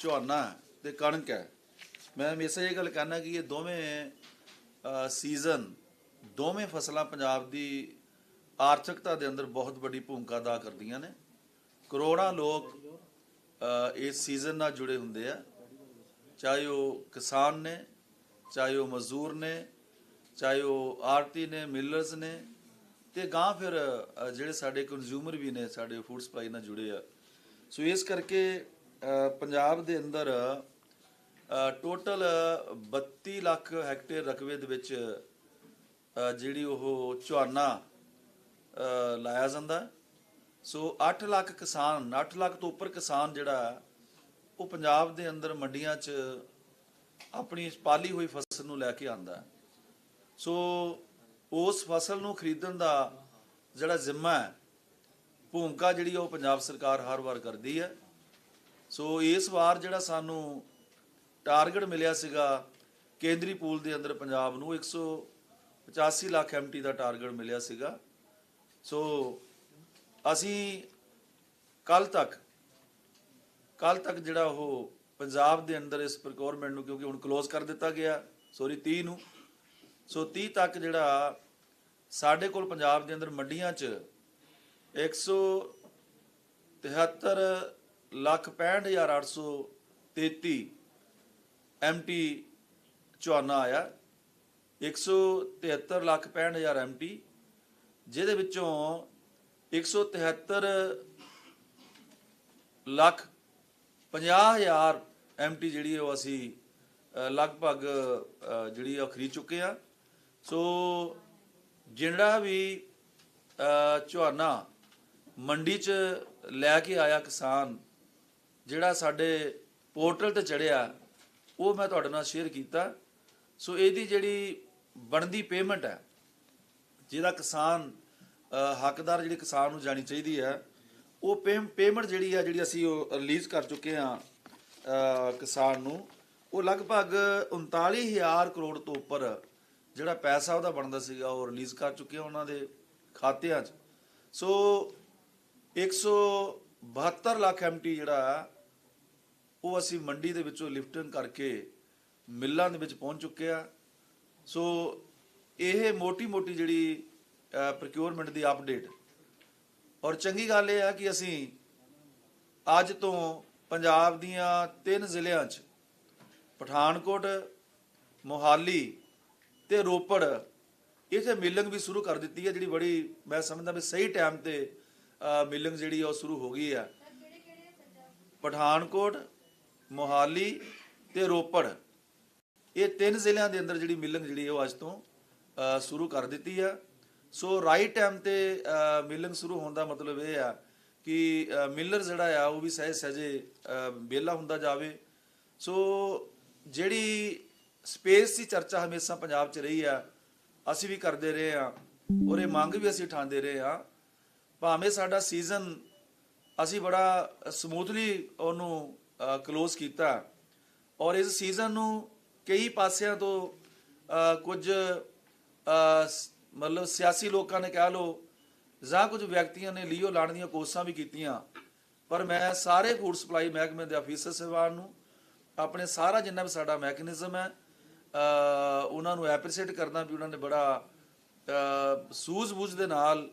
ਝੋਨਾ ਤੇ ਕਣਕ ਹੈ। ਮੈਂ ਹਮੇਸ਼ਾ ਇਹ ਗੱਲ ਕਹਿਣਾ ਕਿ ਇਹ ਦੋਵੇਂ ਸੀਜ਼ਨ ਦੋਵੇਂ ਫਸਲਾਂ ਪੰਜਾਬ ਦੀ ਆਰਥਿਕਤਾ ਦੇ ਅੰਦਰ ਬਹੁਤ ਵੱਡੀ ਭੂਮਿਕਾ ਅਦਾ ਕਰਦੀਆਂ ਨੇ। ਕਰੋੜਾਂ ਲੋਕ ਇਸ ਸੀਜ਼ਨ ਨਾਲ ਜੁੜੇ ਹੁੰਦੇ ਆ। ਚਾਹੇ ਉਹ ਕਿਸਾਨ ਨੇ, ਚਾਹੇ ਉਹ ਮਜ਼ਦੂਰ ਨੇ, ਚਾਹੇ ਉਹ ਆਰਤੀ ਨੇ, ਮਿਲਰਸ ਨੇ, ਤੇ ਗਾਂ ਫਿਰ ਜਿਹੜੇ ਸਾਡੇ ਕੰਜ਼ਿਊਮਰ ਵੀ ਨੇ, ਸਾਡੇ ਫੂਡ ਸਪਲਾਈ ਨਾਲ ਜੁੜੇ ਆ। ਸੋ ਇਸ ਕਰਕੇ ਪੰਜਾਬ ਦੇ ਅੰਦਰ ਟੋਟਲ 32 ਲੱਖ ਹੈਕਟੇਅਰ ਰਕਬੇ ਦੇ ਵਿੱਚ ਜਿਹੜੀ ਉਹ ਝੋਨਾ ਲਾਇਆ ਜਾਂਦਾ। ਸੋ 8 ਲੱਖ ਕਿਸਾਨ 8 ਲੱਖ ਤੋਂ ਉੱਪਰ ਕਿਸਾਨ ਜਿਹੜਾ, ਉਹ ਪੰਜਾਬ ਦੇ ਅੰਦਰ ਮੰਡੀਆਂ 'ਚ ਆਪਣੀ ਪਾਲੀ ਹੋਈ ਫਸਲ ਨੂੰ ਲੈ ਕੇ ਆਂਦਾ ਸੋ ਉਸ ਫਸਲ ਨੂੰ ਖਰੀਦਣ ਦਾ ਜਿਹੜਾ ਜ਼ਿੰਮਾ ਹੈ, ਭੂਮਿਕਾ ਜਿਹੜੀ ਉਹ ਪੰਜਾਬ ਸਰਕਾਰ ਹਰ ਵਾਰ ਕਰਦੀ ਹੈ। ਸੋ ਇਸ ਵਾਰ ਜਿਹੜਾ ਸਾਨੂੰ ਟਾਰਗੇਟ ਮਿਲਿਆ ਸੀਗਾ ਕੇਂਦਰੀ ਪੂਲ ਦੇ ਅੰਦਰ ਪੰਜਾਬ ਨੂੰ 185 ਲੱਖ ਐਮਟੀ ਦਾ ਟਾਰਗੇਟ ਮਿਲਿਆ ਸੀਗਾ। ਸੋ ਅਸੀਂ ਕੱਲ ਤੱਕ ਕੱਲ ਤੱਕ ਜਿਹੜਾ ਉਹ ਪੰਜਾਬ ਦੇ ਅੰਦਰ ਇਸ ਪ੍ਰੋਕਿਉਰਮੈਂਟ ਨੂੰ ਕਿਉਂਕਿ ਹੁਣ ক্লোਜ਼ ਕਰ ਦਿੱਤਾ ਗਿਆ ਸੋਰੀ 30 ਨੂੰ, ਸੋ 30 ਤੱਕ ਜਿਹੜਾ ਸਾਡੇ ਕੋਲ ਪੰਜਾਬ ਦੇ ਅੰਦਰ ਮੰਡੀਆਂ 'ਚ 173 ਲੱਖ 65833 ਐਮਟੀ ਝੋਨਾ ਆਇਆ। 173 ਲੱਖ 65000 ਐਮਟੀ ਜਿਹਦੇ ਵਿੱਚੋਂ 173 ਲੱਖ 50000 ਐਮਟੀ ਜਿਹੜੀ ਉਹ ਅਸੀਂ ਲਗਭਗ ਜਿਹੜੀ ਆ ਉਹ ਖਰੀਦ ਚੁੱਕੇ ਆ। ਸੋ ਜਿਹੜਾ ਵੀ ਅ, ਝੋਨਾ ਮੰਡੀ 'ਚ ਲੈ ਕੇ ਆਇਆ ਕਿਸਾਨ ਜਿਹੜਾ ਸਾਡੇ ਪੋਰਟਲ ਤੇ ਚੜਿਆ, ਉਹ ਮੈਂ ਤੁਹਾਡੇ ਨਾਲ ਸ਼ੇਅਰ ਕੀਤਾ। ਸੋ ਇਹਦੀ ਜਿਹੜੀ ਬਣਦੀ ਪੇਮੈਂਟ ਹੈ, ਜਿਹਦਾ ਕਿਸਾਨ ਹੱਕਦਾਰ ਜਿਹੜੀ ਕਿਸਾਨ ਨੂੰ ਜਾਣੀ ਚਾਹੀਦੀ ਹੈ, ਉਹ ਪੇਮੈਂਟ ਜਿਹੜੀ ਆ, ਜਿਹੜੀ ਅਸੀਂ ਉਹ ਰਿਲੀਜ਼ ਕਰ ਚੁੱਕੇ ਆ ਕਿਸਾਨ ਨੂੰ, ਉਹ ਲਗਭਗ 39000 ਕਰੋੜ ਤੋਂ ਉੱਪਰ ਜਿਹੜਾ ਪੈਸਾ ਉਹਦਾ ਬਣਦਾ ਸੀਗਾ, ਉਹ ਰਿਲੀਜ਼ ਕਰ ਚੁੱਕੇ ਆ ਉਹਨਾਂ ਦੇ ਖਾਤਿਆਂ 'ਚ। ਸੋ 172 ਲੱਖ ਐਮਟੀ ਜਿਹੜਾ ਉਹ ਅਸੀਂ ਮੰਡੀ ਦੇ ਵਿੱਚੋਂ ਲਿਫਟਿੰਗ ਕਰਕੇ ਮਿੱਲਾਂ ਦੇ ਵਿੱਚ ਪਹੁੰਚ ਚੁੱਕੇ ਆ। ਸੋ ਇਹ ਮੋਟੀ-ਮੋਟੀ ਜਿਹੜੀ ਪ੍ਰੋਕਿਉਰਮੈਂਟ ਦੀ ਅਪਡੇਟ ਔਰ ਚੰਗੀ ਗੱਲ ਇਹ ਆ ਕਿ ਅਸੀਂ ਅੱਜ ਤੋਂ ਪੰਜਾਬ ਦੀਆਂ ਤਿੰਨ ਜ਼ਿਲ੍ਹਿਆਂ 'ਚ ਪਠਾਨਕੋਟ, ਮੋਹਾਲੀ ਤੇ ਰੋਪੜ, ਇਥੇ ਮਿਲਿੰਗ ਵੀ ਸ਼ੁਰੂ ਕਰ ਦਿੱਤੀ ਹੈ, ਜਿਹੜੀ ਬੜੀ ਮੈਂ ਸਮਝਦਾ ਵੀ ਸਹੀ ਟਾਈਮ ਤੇ ਮਿਲਿੰਗ ਜਿਹੜੀ ਆ ਉਹ ਸ਼ੁਰੂ ਹੋ ਗਈ ਆ। ਪਠਾਨਕੋਟ ਮੋਹਾਲੀ ਤੇ ਰੋਪੜ। ਇਹ ਤਿੰਨ ਜ਼ਿਲ੍ਹਿਆਂ ਦੇ ਅੰਦਰ ਜਿਹੜੀ ਮਿਲਿੰਗ ਜਿਹੜੀ ਉਹ ਅੱਜ ਤੋਂ ਸ਼ੁਰੂ ਕਰ ਦਿੱਤੀ ਆ। ਸੋ ਰਾਈਟ ਟਾਈਮ ਤੇ ਮਿਲਿੰਗ ਸ਼ੁਰੂ ਹੋਣ ਦਾ ਮਤਲਬ ਇਹ ਆ ਕਿ ਮਿਲਰ ਜਿਹੜਾ ਆ ਉਹ ਵੀ ਸਹਿਜ ਸਹਿਜੇ ਵਿਹਲਾ ਹੁੰਦਾ ਜਾਵੇ। ਸੋ ਜਿਹੜੀ ਸਪੇਸ ਦੀ ਚਰਚਾ ਹਮੇਸ਼ਾ ਪੰਜਾਬ 'ਚ ਰਹੀ ਆ, ਅਸੀਂ ਵੀ ਕਰਦੇ ਰਹੇ ਆ ਔਰ ਇਹ ਮੰਗ ਵੀ ਅਸੀਂ ਠਾਂਦੇ ਰਹੇ ਆ। ਭਾਵੇਂ ਸਾਡਾ ਸੀਜ਼ਨ ਅਸੀਂ ਬੜਾ ਸਮੂਥਲੀ ਉਹਨੂੰ ক্লোਜ਼ ਕੀਤਾ। ਔਰ ਇਸ ਸੀਜ਼ਨ ਨੂੰ ਕਈ ਪਾਸਿਆਂ ਤੋਂ ਕੁਝ ਮਤਲਬ ਸਿਆਸੀ ਲੋਕਾਂ ਨੇ ਕਹਿ ਲੋ ਜਾਂ ਕੁਝ ਵਿਅਕਤੀਆਂ ਨੇ ਲੀਓ ਲਾਣ ਦੀਆਂ ਕੋਸ਼ਿਸ਼ਾਂ ਵੀ ਕੀਤੀਆਂ। ਪਰ ਮੈਂ ਸਾਰੇ ਫੂਡ ਸਪਲਾਈ ਮਹਿਕਮੇ ਦੇ ਅਫੀਸਰ ਸਹਿਬਾਨ ਨੂੰ, ਆਪਣੇ ਸਾਰਾ ਜਿੰਨਾ ਵੀ ਸਾਡਾ ਮੈਕੈਨਿਜ਼ਮ ਹੈ ਉਹਨਾਂ ਨੂੰ ਐਪਰੀਸ਼ੀਏਟ ਕਰਦਾ ਵੀ ਉਹਨਾਂ ਨੇ ਬੜਾ ਸੂਝ-ਬੂਝ ਦੇ ਨਾਲ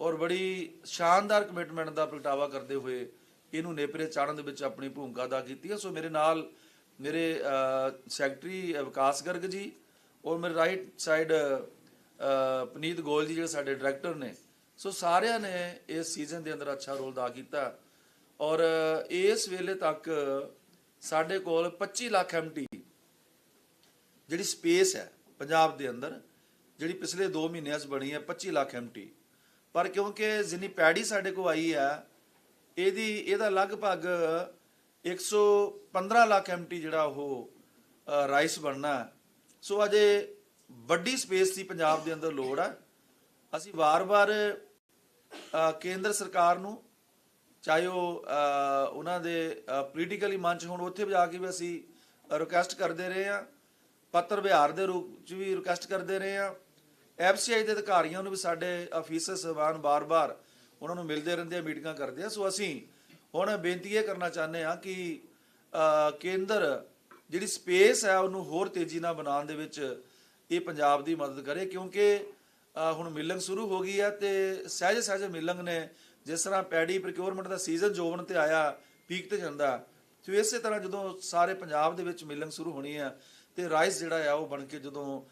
ਔਰ ਬੜੀ ਸ਼ਾਨਦਾਰ ਕਮਿਟਮੈਂਟ ਦਾ ਪ੍ਰਗਟਾਵਾ ਕਰਦੇ ਹੋਏ ਇਹਨੂੰ ਨੇਪਰੇ ਚਾੜਨ ਦੇ ਵਿੱਚ ਆਪਣੀ ਭੂਮਿਕਾ ਅਦਾ ਕੀਤੀ ਹੈ। ਸੋ ਮੇਰੇ ਨਾਲ ਮੇਰੇ ਸੈਕਟਰੀ ਵਿਕਾਸ ਗਰਗ ਜੀ ਔਰ ਮੇਰੇ ਰਾਈਟ ਸਾਈਡ ਪਨੀਤ ਗੋਲ ਜੀ ਜਿਹੜੇ ਸਾਡੇ ਡਾਇਰੈਕਟਰ ਨੇ। ਸੋ ਸਾਰਿਆਂ ਨੇ ਇਸ ਸੀਜ਼ਨ ਦੇ ਅੰਦਰ ਅੱਛਾ ਰੋਲ ਅਦਾ ਕੀਤਾ। ਔਰ ਇਸ ਵੇਲੇ ਤੱਕ ਸਾਡੇ ਕੋਲ 25 ਲੱਖ ਐਮਟੀ ਜਿਹੜੀ ਸਪੇਸ ਹੈ ਪੰਜਾਬ ਦੇ ਅੰਦਰ, ਜਿਹੜੀ ਪਿਛਲੇ 2 ਮਹੀਨਿਆਂ 'ਚ ਬਣੀ ਹੈ 25 ਲੱਖ ਐਮਟੀ ਪਰ ਕਿਉਂਕਿ ਜਿੰਨੀ ਪੈੜੀ ਸਾਡੇ ਕੋਲ ਆਈ ਹੈ ਇਹਦੀ, ਇਹਦਾ ਲਗਭਗ 115 ਲੱਖ ਐਮਟੀ ਜਿਹੜਾ ਉਹ ਰਾਈਸ ਬਣਨਾ ਸੋ ਅਜੇ ਵੱਡੀ ਸਪੇਸ ਦੀ ਪੰਜਾਬ ਦੇ ਅੰਦਰ ਲੋੜ ਹੈ। ਅਸੀਂ ਵਾਰ-ਵਾਰ ਕੇਂਦਰ ਸਰਕਾਰ ਨੂੰ, ਚਾਹੇ ਉਹ ਉਹਨਾਂ ਦੇ ਪੋਲੀਟੀਕਲੀ ਮੰਚ ਹੋਣ, ਉੱਥੇ ਵੀ ਜਾ ਕੇ ਵੀ ਅਸੀਂ ਰਿਕੁਐਸਟ ਕਰਦੇ ਰਹੇ ਆ ਪੱਤਰ ਵਿਹਾਰ ਦੇ ਰੂਪ ਚ ਵੀ ਰਿਕੁਐਸਟ ਕਰਦੇ ਰਹੇ ਆ ਐਫਸੀਆਈ ਦੇ ਅਧਿਕਾਰੀਆਂ ਨੂੰ ਵੀ ਸਾਡੇ ਅਫੀਸਰ ਸਹਿਬਾਨ ਬਾਰ-ਬਾਰ ਉਹਨਾਂ ਨੂੰ ਮਿਲਦੇ ਰਹਿੰਦੇ ਆ, ਮੀਟਿੰਗਾਂ ਕਰਦੇ ਆ। ਸੋ ਅਸੀਂ ਹੁਣ ਬੇਨਤੀ ਇਹ ਕਰਨਾ ਚਾਹੁੰਦੇ ਆ ਕਿ ਕੇਂਦਰ ਜਿਹੜੀ ਸਪੇਸ ਹੈ ਉਹਨੂੰ ਹੋਰ ਤੇਜ਼ੀ ਨਾਲ ਬਣਾਉਣ ਦੇ ਵਿੱਚ ਇਹ ਪੰਜਾਬ ਦੀ ਮਦਦ ਕਰੇ, ਕਿਉਂਕਿ ਹੁਣ ਮਿਲੰਗ ਸ਼ੁਰੂ ਹੋ ਗਈ ਹੈ ਤੇ ਸਹਿਜ ਸਹਿਜ ਮਿਲੰਗ ਨੇ ਜਿਸ ਤਰ੍ਹਾਂ ਪੈਡੀ ਪ੍ਰੋਕਿਉਰਮੈਂਟ ਦਾ ਸੀਜ਼ਨ ਜੋਵਨ ਤੇ ਆਇਆ ਪੀਕ ਤੇ ਜਾਂਦਾ ਸੋ ਇਸੇ ਤਰ੍ਹਾਂ ਜਦੋਂ ਸਾਰੇ ਪੰਜਾਬ ਦੇ ਵਿੱਚ ਮਿਲੰਗ ਸ਼ੁਰੂ ਹੋਣੀ ਹੈ ਤੇ ਰਾਈਸ ਜਿਹੜਾ ਆ ਉਹ ਬਣ ਕੇ ਜਦੋਂ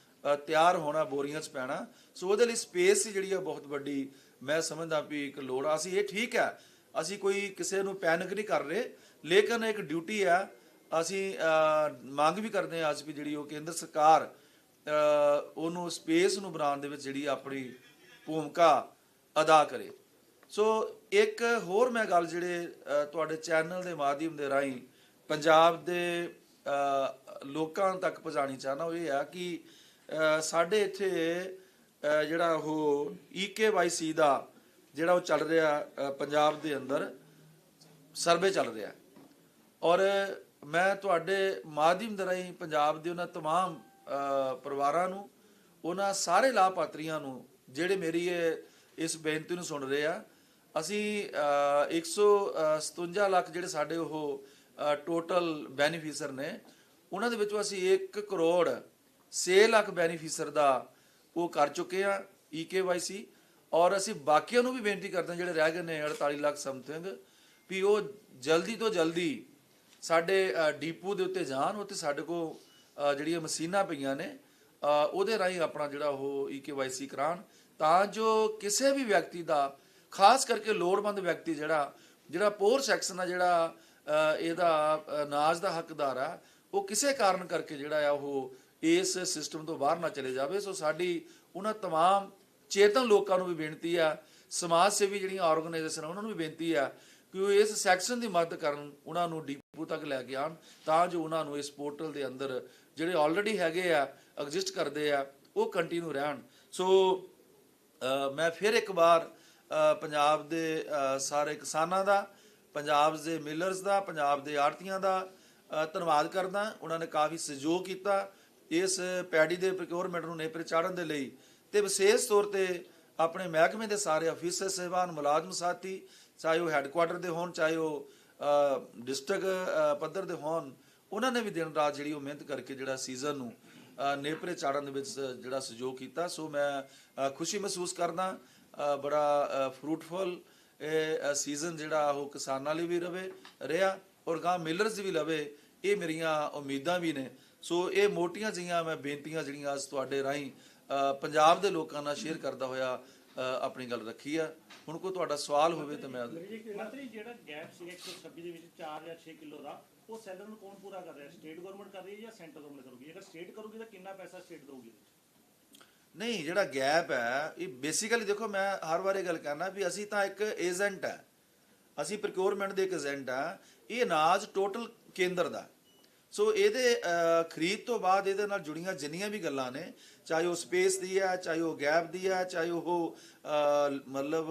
ਤਿਆਰ ਹੋਣਾ, ਬੋਰੀਆਂ 'ਚ ਪੈਣਾ। ਸੋ ਉਹਦੇ ਲਈ ਸਪੇਸ ਜਿਹੜੀ ਆ ਬਹੁਤ ਵੱਡੀ ਮੈਂ ਸਮਝਦਾ ਵੀ ਇੱਕ ਲੋੜ ਆ। ਅਸੀਂ ਇਹ ਠੀਕ ਹੈ, ਅਸੀਂ ਕੋਈ ਕਿਸੇ ਨੂੰ ਪੈਨਿਕ ਨਹੀਂ ਕਰ ਰਹੇ, ਲੇਕਿਨ ਇੱਕ ਡਿਊਟੀ ਆ, ਅਸੀਂ ਮੰਗ ਵੀ ਕਰਦੇ ਹਾਂ ਅੱਜ ਵੀ ਜਿਹੜੀ ਉਹ ਕੇਂਦਰ ਸਰਕਾਰ ਉਹਨੂੰ ਸਪੇਸ ਨੂੰ ਬਣਾਉਣ ਦੇ ਵਿੱਚ ਜਿਹੜੀ ਆਪਣੀ ਭੂਮਿਕਾ ਅਦਾ ਕਰੇ। ਸੋ ਇੱਕ ਹੋਰ ਮੈਂ ਗੱਲ ਜਿਹੜੇ ਤੁਹਾਡੇ ਚੈਨਲ ਦੇ ਮਾਧਿਅਮ ਦੇ ਰਾਹੀਂ ਪੰਜਾਬ ਦੇ ਲੋਕਾਂ ਤੱਕ ਪਹੁੰਚਾਣੀ ਚਾਹਨਾ ਉਹ ਇਹ ਆ ਕਿ ਸਾਡੇ ਇੱਥੇ ਜਿਹੜਾ ਉਹ ਈਕੇਵਾਈਸੀ ਦਾ ਜਿਹੜਾ ਉਹ ਚੱਲ ਰਿਹਾ ਪੰਜਾਬ ਦੇ ਅੰਦਰ ਸਰਵੇ ਚੱਲ ਰਿਹਾ। ਔਰ ਮੈਂ ਤੁਹਾਡੇ ਮਾਧਿਅਮ ਦੇ ਰਾਹੀਂ ਪੰਜਾਬ ਦੇ ਉਹਨਾਂ ਤਮਾਮ ਪਰਿਵਾਰਾਂ ਨੂੰ ਉਹਨਾਂ ਸਾਰੇ ਲਾਭਪਾਤਰੀਆਂ ਨੂੰ ਜਿਹੜੇ ਮੇਰੀ ਇਹ ਇਸ ਬੇਨਤੀ ਨੂੰ ਸੁਣ ਰਹੇ ਆ ਅਸੀਂ ਅ, 157 ਲੱਖ ਜਿਹੜੇ ਸਾਡੇ ਉਹ ਟੋਟਲ ਬੈਨੀਫੀਸ਼ਰ ਨੇ ਉਹਨਾਂ ਦੇ ਵਿੱਚੋਂ ਅਸੀਂ 1 ਕਰੋੜ 6 ਲੱਖ ਬੈਨੀਫੀਸ਼ਰ ਦਾ ਉਹ ਕਰ ਚੁੱਕੇ ਆ ਈਕੇਵਾਈਸੀ ਔਰ ਅਸੀਂ ਬਾਕੀਆਂ ਨੂੰ ਵੀ ਬੇਨਤੀ ਕਰਦੇ ਹਾਂ ਜਿਹੜੇ ਰਹਿ ਗਏ ਨੇ 48 ਲੱਖ ਸਮਥਿੰਗ ਵੀ ਉਹ ਜਲਦੀ ਤੋਂ ਜਲਦੀ ਸਾਡੇ ਡੀਪੂ ਦੇ ਉੱਤੇ ਜਾਣ ਉੱਤੇ ਸਾਡੇ ਕੋਲ ਜਿਹੜੀਆਂ ਮਸ਼ੀਨਾਂ ਪਈਆਂ ਨੇ ਉਹਦੇ ਰਾਹੀਂ ਆਪਣਾ ਜਿਹੜਾ ਉਹ ਈਕੇਵਾਈਸੀ ਕਰਾਉਣ ਤਾਂ ਜੋ ਕਿਸੇ ਵੀ ਵਿਅਕਤੀ ਦਾ ਖਾਸ ਕਰਕੇ ਲੋੜਵੰਦ ਵਿਅਕਤੀ ਜਿਹੜਾ ਜਿਹੜਾ ਪੋਰ ਸੈਕਸ਼ਨ ਆ ਜਿਹੜਾ ਇਹਦਾ ਅ, ਅਨਾਜ ਦਾ ਹੱਕਦਾਰ ਆ ਉਹ ਕਿਸੇ ਕਾਰਨ ਕਰਕੇ ਜਿਹੜਾ ਆ ਉਹ ਇਸ ਸਿਸਟਮ ਤੋਂ ਬਾਹਰ ਨਾ ਚਲੇ ਜਾਵੇ ਸੋ ਸਾਡੀ ਉਹਨਾਂ तमाम ਚੇਤਨ ਲੋਕਾਂ ਨੂੰ ਵੀ ਬੇਨਤੀ ਆ ਸਮਾਜ ਸੇਵੀ ਜਿਹੜੀਆਂ ਆਰਗੇਨਾਈਜੇਸ਼ਨ ਉਹਨਾਂ ਨੂੰ ਵੀ ਬੇਨਤੀ ਆ ਕਿ ਉਹ ਇਸ ਸੈਕਸ਼ਨ ਦੀ ਮਦਦ ਕਰਨ ਉਹਨਾਂ ਨੂੰ ਡੀਪੂ ਤੱਕ ਲੈ ਕੇ ਆਉਣ ਤਾਂ ਜੋ ਉਹਨਾਂ ਨੂੰ ਇਸ ਪੋਰਟਲ ਦੇ ਅੰਦਰ ਜਿਹੜੇ ਆਲਰੇਡੀ ਹੈਗੇ ਆ ਐਗਜ਼ਿਸਟ ਕਰਦੇ ਆ ਉਹ ਕੰਟੀਨਿਊ ਰਹਿਣ ਸੋ ਅ, ਮੈਂ ਫਿਰ ਇੱਕ ਵਾਰ ਅ, ਪੰਜਾਬ ਦੇ ਅ, ਸਾਰੇ ਕਿਸਾਨਾਂ ਦਾ ਪੰਜਾਬ ਦੇ ਮਿਲਰਸ ਦਾ ਪੰਜਾਬ ਦੇ ਆੜਤੀਆਂ ਦਾ ਅ, ਧੰਨਵਾਦ ਕਰਦਾ ਉਹਨਾਂ ਨੇ ਕਾਫੀ ਸਹਿਯੋਗ ਕੀਤਾ ਇਸ ਪੈਡੀ ਦੇ ਪ੍ਰੋਕਿਉਰਮੈਂਟ ਨੂੰ ਨੇਪਰੇ ਚਾੜਨ ਦੇ ਲਈ ਤੇ ਵਿਸ਼ੇਸ਼ ਤੌਰ ਤੇ ਆਪਣੇ ਮਹਿਕਮੇ ਦੇ ਸਾਰੇ ਅਫੀਸਰ, ਸਹਿਬਾਨ, ਮੁਲਾਜ਼ਮ, ਸਾਥੀ, ਚਾਹੇ ਉਹ ਹੈੱਡਕੁਆਟਰ ਦੇ ਹੋਣ, ਚਾਹੇ ਉਹ ਡਿਸਟ੍ਰਿਕਟ ਪੱਧਰ ਦੇ ਹੋਣ, ਉਹਨਾਂ ਨੇ ਵੀ ਦਿਨ ਰਾਤ ਜਿਹੜੀ ਉਹ ਮਿਹਨਤ ਕਰਕੇ ਜਿਹੜਾ ਸੀਜ਼ਨ ਨੂੰ ਨੇਪਰੇ ਚਾੜਨ ਦੇ ਵਿੱਚ ਜਿਹੜਾ ਸਹਿਯੋਗ ਕੀਤਾ। ਸੋ ਮੈਂ ਖੁਸ਼ੀ ਮਹਿਸੂਸ ਕਰਦਾ ਬੜਾ ਫਰੂਟਫੁਲ ਇਹ ਸੀਜ਼ਨ ਜਿਹੜਾ ਉਹ ਕਿਸਾਨਾਂ ਲਈ ਵੀ ਰਵੇ, ਰਿਹਾ ਔਰ ਗਾਂ ਮਿਲਰਸ ਵੀ ਲਵੇ, ਇਹ ਮੇਰੀਆਂ ਉਮੀਦਾਂ ਵੀ ਨੇ। ਸੋ ਇਹ ਮੋਟੀਆਂ ਜਿਹੀਆਂ ਮੈਂ ਬੇਨਤੀਆਂ ਜਿਹੜੀਆਂ ਅੱਜ ਤੁਹਾਡੇ ਰਾਹੀਂ ਪੰਜਾਬ ਦੇ ਲੋਕਾਂ ਨਾਲ ਸ਼ੇਅਰ ਕਰਦਾ ਹੋਇਆ ਆਪਣੀ ਗੱਲ ਰੱਖੀ ਆ। ਹੁਣ ਕੋਈ ਤੁਹਾਡਾ ਸਵਾਲ ਹੋਵੇ ਤਾਂ ਮੈਂ ਮੰਤਰੀ ਜਿਹੜਾ ਗੈਪ ਸੀ 126 ਦੇ ਵਿੱਚ 4 ਜਾਂ 6 ਕਿਲੋ ਦਾ ਉਹ ਸੈਲਰ ਨੂੰ ਕੌਣ ਪੂਰਾ ਕਰ ਰਿਹਾ? ਸਟੇਟ ਗਵਰਨਮੈਂਟ ਕਰ ਰਹੀ ਹੈ ਜਾਂ ਸੈਂਟਰ ਗਵਰਨਮੈਂਟ ਕਰੂਗੀ? ਅਗਰ ਸਟੇਟ ਕਰੂਗੀ ਤਾਂ ਕਿੰਨਾ ਪੈਸਾ ਸਟੇਟ ਦਊਗੀ? ਨਹੀਂ ਜਿਹੜਾ ਗੈਪ ਹੈ ਇਹ ਬੇਸਿਕਲੀ ਦੇਖੋ ਮੈਂ ਹਰ ਵਾਰ ਇਹ ਗੱਲ ਕਰਨਾ ਵੀ ਅਸੀਂ ਤਾਂ ਇੱਕ ਏਜੰਟ ਹੈ। ਅਸੀਂ ਪ੍ਰੋਕਿਉਰਮੈਂਟ ਦੇ ਇੱਕ ਏਜੰਟ ਆ ਇਹ ਅਨਾਜ ਟੋਟਲ ਕੇਂਦਰ ਦਾ। ਸੋ ਇਹਦੇ ਖਰੀਦ ਤੋਂ ਬਾਅਦ ਇਹਦੇ ਨਾਲ ਜੁੜੀਆਂ ਜਿੰਨੀਆਂ ਵੀ ਗੱਲਾਂ ਨੇ ਚਾਹੇ ਉਹ ਸਪੇਸ ਦੀ ਹੈ ਚਾਹੇ ਉਹ ਗੈਪ ਦੀ ਹੈ ਚਾਹੇ ਉਹ ਮਤਲਬ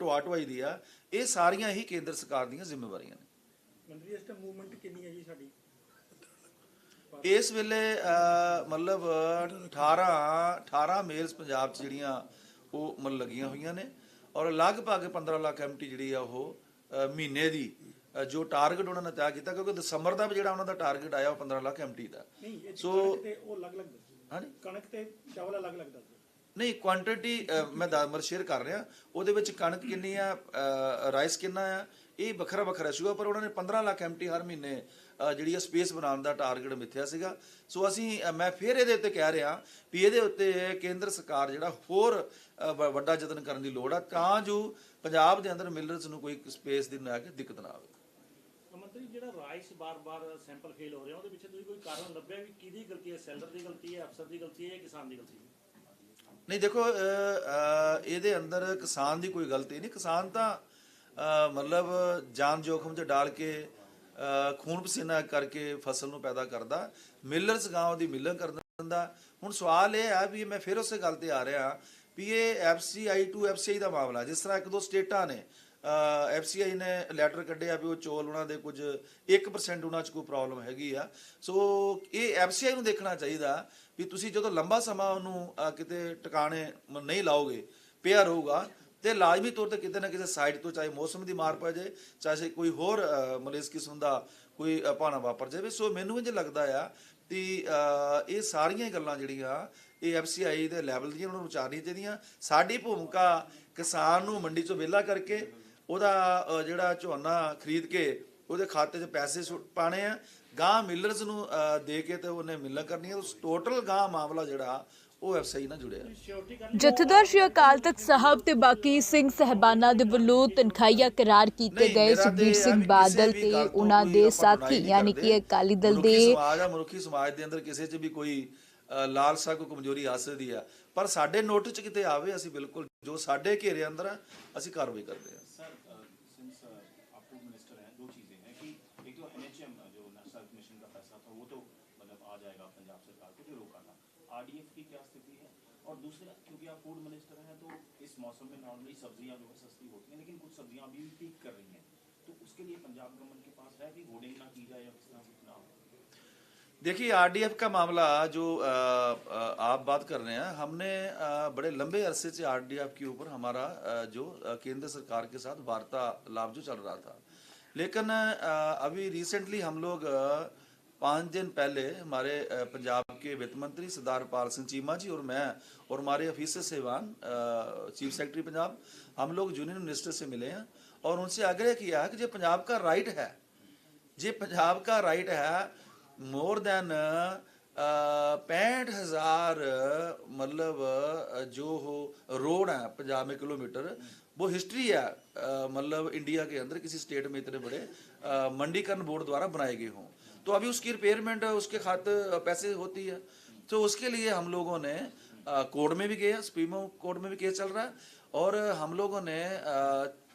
ਢੋਆ ਢੁਆਈ ਦੀ ਆ ਇਹ ਸਾਰੀਆਂ ਹੀ ਕੇਂਦਰ ਸਰਕਾਰ ਦੀਆਂ ਜ਼ਿੰਮੇਵਾਰੀਆਂ ਨੇ। ਮੰਤਰੀ ਇਸ ਟਾਈਮ ਮੂਵਮੈਂਟ ਕਿੰਨੀ ਹੈ ਜੀ ਸਾਡੀ? ਇਸ ਵੇਲੇ ਮਤਲਬ 18 18 ਮੇਲਸ ਪੰਜਾਬ 'ਚ ਜਿਹੜੀਆਂ ਉਹ ਮਤਲਬ ਲੱਗੀਆਂ ਹੋਈਆਂ ਨੇ ਔਰ ਲਗਭਗ 15 ਲੱਖ ਐਮਟੀ ਜਿਹੜੀ ਆ ਉਹ ਮਹੀਨੇ ਦੀ ਜੋ ਟਾਰਗੇਟ ਉਹਨਾਂ ਨੇ ਤੈਅ ਕੀਤਾ ਕਿਉਂਕਿ ਦਸੰਬਰ ਦਾ ਵੀ ਜਿਹੜਾ ਉਹਨਾਂ ਦਾ ਟਾਰਗੇਟ ਆਇਆ ਉਹ 15 ਲੱਖ ਐਮਟੀ ਦਾ। ਸੋ ਉਹ ਅਲੱਗ-ਅਲੱਗ ਹਾਂਜੀ? ਕਣਕ ਤੇ ਚਾਵਲ ਅਲੱਗ-ਅਲੱਗ ਦੱਸੋ ਨਹੀਂ ਕੁਆਂਟੀਟੀ ਮੈਂ ਦਾਮਰ ਸ਼ੇਅਰ ਕਰ ਰਿਹਾ। ਉਹਦੇ ਵਿੱਚ ਕਣਕ ਕਿੰਨੀ ਆ ਰਾਈਸ ਕਿੰਨਾ ਆ ਇਹ ਵੱਖਰਾ ਵੱਖਰਾ ਸੀਗਾ ਪਰ ਉਹਨਾਂ ਨੇ 15 ਲੱਖ ਐਮਟੀ ਹਰ ਮਹੀਨੇ ਜਿਹੜੀ ਆ ਸਪੇਸ ਬਣਾਉਣ ਦਾ ਟਾਰਗੇਟ ਮਿੱਥਿਆ ਸੀਗਾ। ਸੋ ਅਸੀਂ ਮੈਂ ਫਿਰ ਇਹਦੇ ਉੱਤੇ ਕਹਿ ਰਿਹਾ ਵੀ ਇਹਦੇ ਉੱਤੇ ਕੇਂਦਰ ਸਰਕਾਰ ਜਿਹੜਾ ਹੋਰ ਵੱਡਾ ਯਤਨ ਕਰਨ ਦੀ ਲੋੜ ਆ ਤਾਂ ਜੋ ਪੰਜਾਬ ਦੇ ਅੰਦਰ ਮਿਲਰਸ ਨੂੰ ਕੋਈ ਸਪੇਸ ਦੀ ਨਾ ਕੇ ਦਿੱਕਤ ਨਾ ਆਵੇ। ਮੰਤਰੀ ਜਿਹੜਾ ਰਾਈਸ ਬਾਰ-ਬਾਰ ਸੈਂਪਲ ਫੇਲ ਹੋ ਰਿਹਾ, ਉਹਦੇ ਪਿੱਛੇ ਤੁਸੀਂ ਕੋਈ ਕਾਰਨ ਲੱਭਿਆ ਵੀ ਕਿਹਦੀ ਗਲਤੀ ਹੈ? ਸੈਲਰ ਦੀ ਗਲਤੀ ਹੈ, ਅਫਸਰ ਦੀ ਗਲਤੀ ਹੈ ਜਾਂ ਕਿਸਾਨ ਦੀ ਗਲਤੀ ਹੈ? ਨਹੀਂ, ਦੇਖੋ ਇਹਦੇ ਅੰਦਰ ਕਿਸਾਨ ਦੀ ਕੋਈ ਗਲਤੀ ਨਹੀਂ। ਕਿਸਾਨ ਤਾਂ ਮਤਲਬ ਜਾਨ ਜੋਖਮ 'ਚ ਡਾਲ ਕੇ ਖੂਨ ਪਸੀਨਾ ਕਰਕੇ ਫਸਲ ਨੂੰ ਪੈਦਾ ਕਰਦਾ। ਮਿਲਰਸ ਗਾਂਵ ਦੀ ਮਿਲਰ ਕਰ ਦਿੰਦਾ। ਹੁਣ ਸਵਾਲ ਇਹ ਆ ਵੀ ਮੈਂ ਫਿਰ ਉਸੇ ਗੱਲ ਤੇ ਆ ਰਿਹਾ ਵੀ ਇਹ ਐਫਸੀਆਈ ਟੂ ਐਫਸੀਆਈ ਦਾ ਮਾਮਲਾ, ਜਿਸ ਤਰ੍ਹਾਂ ਇੱਕ ਦੋ ਸਟੇਟਾਂ ਨੇ ਐਫਸੀਆਈ ਨੇ ਲੈਟਰ ਕੱਢਿਆ ਵੀ ਉਹ ਚੋਲ ਉਹਨਾਂ ਦੇ ਕੁਝ 1% ਉਹਨਾਂ 'ਚ ਕੋਈ ਪ੍ਰੋਬਲਮ ਹੈਗੀ ਆ। ਸੋ ਇਹ ਐਫਸੀਆਈ ਨੂੰ ਦੇਖਣਾ ਚਾਹੀਦਾ ਵੀ ਤੁਸੀਂ ਜਦੋਂ ਲੰਬਾ ਸਮਾਂ ਉਹਨੂੰ ਕਿਤੇ ਟਿਕਾਣੇ ਨਹੀਂ ਲਾਓਗੇ ਪਿਆ ਰਹੂਗਾ ਤੇ ਲਾਜ਼ਮੀ ਤੌਰ ਤੇ ਕਿਤੇ ਨਾ ਕਿਤੇ ਸਾਈਡ ਤੋਂ ਚਾਹੇ ਮੌਸਮ ਦੀ ਮਾਰ ਪੈ ਜਾਏ ਚਾਹੇ ਕੋਈ ਹੋਰ ਅਹ, ਮਤਲਬ ਇਸ ਕਿਸਮ ਦਾ ਕੋਈ ਭਾਣਾ ਵਾਪਰ ਜਾਵੇ। ਸੋ ਮੈਨੂੰ ਇੰਜ ਲੱਗਦਾ ਆ ਕਿ ਇਹ ਸਾਰੀਆਂ ਗੱਲਾਂ ਜਿਹੜੀਆਂ ਇਹ ਐਫਸੀਆਈ ਦੇ ਲੈਵਲ ਦੀਆਂ ਉਹਨਾਂ ਨੂੰ ਵਿਚਾਰਨੀਆਂ ਚਾਹੀਦੀਆਂ। ਸਾਡੀ ਭੂਮਿਕਾ ਕਿਸਾਨ ਨੂੰ ਮੰਡੀ ਚੋਂ ਵਿਹਲਾ ਕਰਕੇ ਉਹਦਾ ਜਿਹੜਾ ਝੋਨਾ ਖਰੀਦ ਕੇ ਉਹਦੇ ਖਾਤੇ 'ਚ ਪੈਸੇ ਪਾਣੇ ਆ। ਗਾਂ ਮਿਲਰਸ ਨੂੰ ਦੇ ਕੇ ਤੇ ਉਹਨੇ ਮਿਲਾਂ ਕਰਨੀਆਂ ਟੋਟਲ ਗਾਂ ਮਾਮਲਾ ਜਿਹੜਾ ਉਹ ਐਫਸੀਆਈ ਨਾਲ ਜੁੜਿਆ। ਜਥੇਦਾਰ ਸ਼੍ਰੀ ਅਕਾਲ ਤਖਤ ਸਾਹਿਬ ਤੇ ਬਾਕੀ ਸਿੰਘ ਸਹਿਬਾਨਾਂ ਦੇ ਵੱਲੋਂ ਤਨਖਾਹੀਆ ਕਰਾਰ ਕੀਤੇ ਗਏ ਸੁਖਬੀਰ ਸਿੰਘ ਬਾਦਲ ਤੇ ਉਹਨਾਂ ਦੇ ਸਾਥੀ ਯਾਨੀ ਕਿ। ਅਕਾਲੀ ਦਲ ਦੇ ਸਮਾਜ ਆ ਮਨੁੱਖੀ ਸਮਾਜ ਦੇ ਅੰਦਰ ਕਿਸੇ 'ਚ ਵੀ ਕੋਈ ਲਾਲਸਾ ਕੋਈ ਕਮਜ਼ੋਰੀ ਆ ਸਕਦੀ ਆ। ਪਰ ਸਾਡੇ ਨੋਟਿਸ 'ਚ ਕਿਤੇ ਆਵੇ ਅਸੀਂ ਬਿਲਕੁਲ ਜੋ ਸਾਡੇ ਘੇਰੇ ਅੰਦਰ ਆ ਅਸੀਂ ਕਾਰਵਾਈ ਕਰਦੇ ਆ सर सिंस आप फूड मिनिस्टर हैं दो चीज़ें हैं कि एक तो एनएचएम जो नेशनल मिशन का पैसा था वो तो मतलब आ जाएगा पंजाब सरकार को जो रोका था आरडीएफ की क्या स्थिति है और दूसरा क्योंकि आप फूड मिनिस्टर हैं तो इस मौसम में नॉर्मली सब्जियां जो है सस्ती होती हैं लेकिन कुछ सब्जियां अभी भी पीक कर रही हैं तो उसके लिए पंजाब गवर्नमेंट के पास है कि होर्डिंग ना की जाए या किस तरह से ना हो देखिए आरडीएफ का मामला जो अ, अ, आप बात कर रहे हैं हमने अ, बड़े लंबे अरसे से आरडीएफ के ऊपर हमारा जो केंद्र सरकार के साथ वार्तालाप जो चल रहा था। लेकिन अभी रिसेंटली हम लोग पाँच दिन पहले हमारे पंजाब के वित्त मंत्री सरदार पाल सिंह चीमा जी और मैं और हमारे ऑफिसर सेवान चीफ सेक्रेटरी पंजाब हम लोग यूनियन मिनिस्टर से मिले हैं और उनसे आग्रह किया है कि जो पंजाब का राइट है जे पंजाब का राइट है मोर देन पैंठ हज़ार मतलब जो हो, रोड है पंजाब में किलोमीटर, वो हिस्ट्री है मतलब इंडिया के अंदर, किसी स्टेट में इतने बड़े मंडीकरण बोर्ड द्वारा बनाए गए हों। तो अभी उसकी रिपेयरमेंट उसके खाते पैसे होती है। तो उसके लिए हम लोगों ने कोर्ट में भी गए सुप्रीमो कोर्ट में भी केस चल रहा है। और हम लोगों ने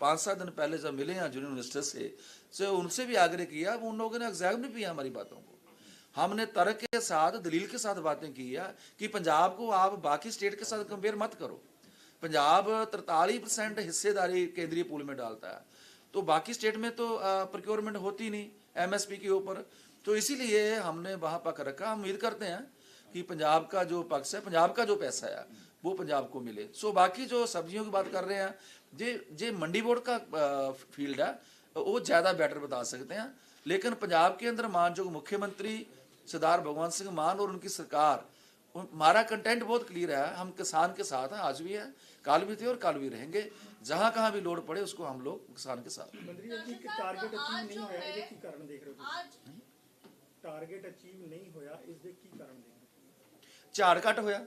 पाँच सात दिन पहले जब मिले हैं जूनियर मिनिस्टर से से उनसे भी आग्रह किया उन लोगों ने एग्ज़ाम भी किया हमारी बातों को। हमने तर्क के साथ दलील के साथ बातें की है कि पंजाब को आप बाकी स्टेट के साथ कंपेयर मत करो पंजाब तरतालीस परसेंट हिस्सेदारी केंद्रीय पूल में डालता है तो बाकी स्टेट में तो प्रोक्योरमेंट होती नहीं एमएसपी के ऊपर तो इसीलिए हमने वहां पक रखा हम उम्मीद करते हैं कि पंजाब का जो पक्ष है पंजाब का जो पैसा है वो पंजाब को मिले सो बाकी जो सब्जियों की बात कर रहे हैं जे जे मंडी बोर्ड का फील्ड है वो ज़्यादा बेटर बता सकते हैं लेकिन पंजाब के अंदर मानयोग मुख्यमंत्री सरदार भगवंत सिंह मान और उनकी सरकार उन- हमारा कंटेंट बहुत क्लियर है हम किसान के साथ हैं आज भी हैं कल भी थे और कल भी रहेंगे जहां कहां भी लोड पड़े उसको हम लोग किसान के साथ ਮੰਤਰੀ ਜੀ ਇੱਕ ਟਾਰਗੇਟ ਅਚੀਵ ਨਹੀਂ ਹੋਇਆ ਇਹਦੇ ਕੀ ਕਾਰਨ ਦੇਖ ਰਹੇ ਹੋ ਟਾਰਗੇਟ ਅਚੀਵ ਨਹੀਂ ਹੋਇਆ ਇਸ ਦੇ ਕੀ ਕਾਰਨ ਦੇਖ ਰਹੇ ਹੋ ਝਾੜ ਘਟ ਹੋਇਆ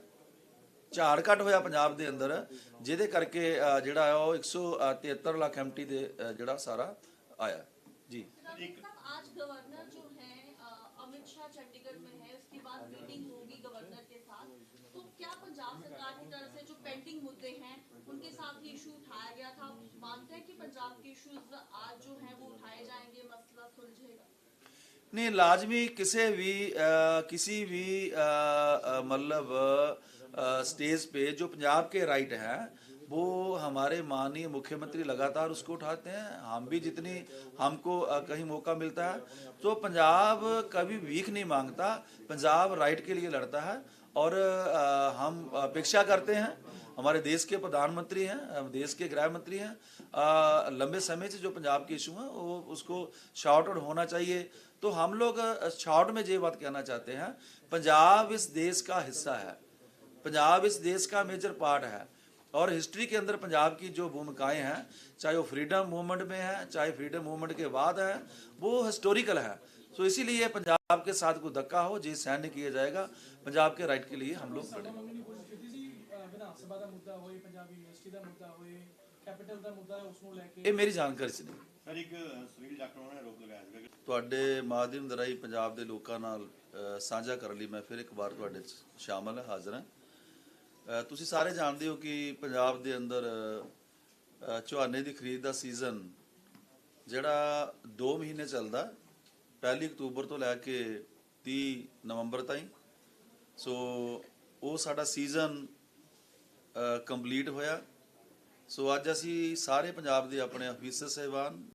ਝਾੜ ਘਟ ਹੋਇਆ ਪੰਜਾਬ ਦੇ ਅੰਦਰ ਜਿਹਦੇ ਕਰਕੇ ਅ, ਜਿਹੜਾ ਹੈ ਉਹ 173 ਲੱਖ ਐਮਟੀ ਦੇ ਅ, ਜਿਹੜਾ ਸਾਰਾ ਆਇਆ ਜੀ साहब आज गवर्नर जो पेंडिंग मुद्दे हैं। उनके साथ ही इशू उठाया गया था। मानते हैं कि पंजाब के इश्यूज़ आज जो हैं वो उठाए जाएँगे मसला सुलझेगा। नहीं लाजमी किसी भी अ, किसी भी मतलब स्टेज पे जो पंजाब के राइट हैं वो हमारे माननीय मुख्यमंत्री लगातार उसको उठाते हैं। हम भी जितनी हमको अ, कहीं मौका मिलता है तो पंजाब कभी भीख नहीं माँगता। पंजाब राइट के लिए लड़ता है। और हम अपेक्षा करते हैं, हमारे देश के प्रधानमंत्री हैं, देश के गृह मंत्री हैं लंबे समय से जो पंजाब के इशू हैं, वो उसको शॉर्ट आउट होना चाहिए। तो हम लोग शॉर्ट में ये बात कहना चाहते हैं, पंजाब इस देश का हिस्सा है, पंजाब इस देश का मेजर पार्ट है, और हिस्ट्री के अंदर पंजाब की जो भूमिकाएँ हैं, चाहे वो फ्रीडम मूवमेंट में है, चाहे फ्रीडम मूवमेंट के बाद है, वो हिस्टोरिकल है। तो इसीलिए पंजाब के साथ कोई धक्का हो जी सहन नहीं किया जाएगा पंजाब के राइट के लिए हम लोग लड़ेंगे ਮੰਗਣੀ ਕੋਸ਼ਿਸ਼ ਕੀਤੀ ਸੀ ਅਹ ਵਿਧਾਨ ਸਭਾ ਦਾ ਮੁੱਦਾ ਹੋਏ ਪੰਜਾਬ ਯੂਨੀਵਰਸਿਟੀ ਦਾ ਮੁੱਦਾ ਹੋਏ ਕੈਪੀਟਲ ਦਾ ਮੁੱਦਾ ਹੈ ਉਸ ਨੂੰ ਲੈ ਕੇ ਇਹ ਮੇਰੀ ਜਾਣਕਾਰੀ ਸੀ ਨਹੀਂ सर एक सुनील जाखड़ ने आरोप लगाया था कि ਤੁਹਾਡੇ ਮਾਧਿਅਮ ਦੇ ਰਾਹੀਂ ਪੰਜਾਬ ਦੇ ਲੋਕਾਂ ਨਾਲ ਅ, ਸਾਂਝਾ ਕਰਨ ਲਈ ਮੈਂ ਫਿਰ ਇੱਕ ਵਾਰ ਤੁਹਾਡੇ 'ਚ ਸ਼ਾਮਲ ਹਾਂ ਹਾਜ਼ਰ ਹਾਂ ਅ, ਤੁਸੀਂ ਸਾਰੇ ਜਾਣਦੇ ਹੋ ਕਿ ਪੰਜਾਬ ਦੇ ਅੰਦਰ ਅ, ਝੋਨੇ ਦੀ ਖਰੀਦ ਦਾ ਸੀਜ਼ਨ ਜਿਹੜਾ 2 ਮਹੀਨੇ ਚੱਲਦਾ ਪਹਿਲੀ ਅਕਤੂਬਰ ਤੋਂ ਲੈ ਕੇ 30 ਨਵੰਬਰ ਤਾਈਂ। ਸੋ ਉਹ ਸਾਡਾ ਸੀਜ਼ਨ ਕੰਪਲੀਟ ਹੋਇਆ। ਸੋ ਅੱਜ ਅਸੀਂ ਸਾਰੇ ਪੰਜਾਬ ਦੇ ਆਪਣੇ ਅਫੀਸਰ ਸਹਿਬਾਨ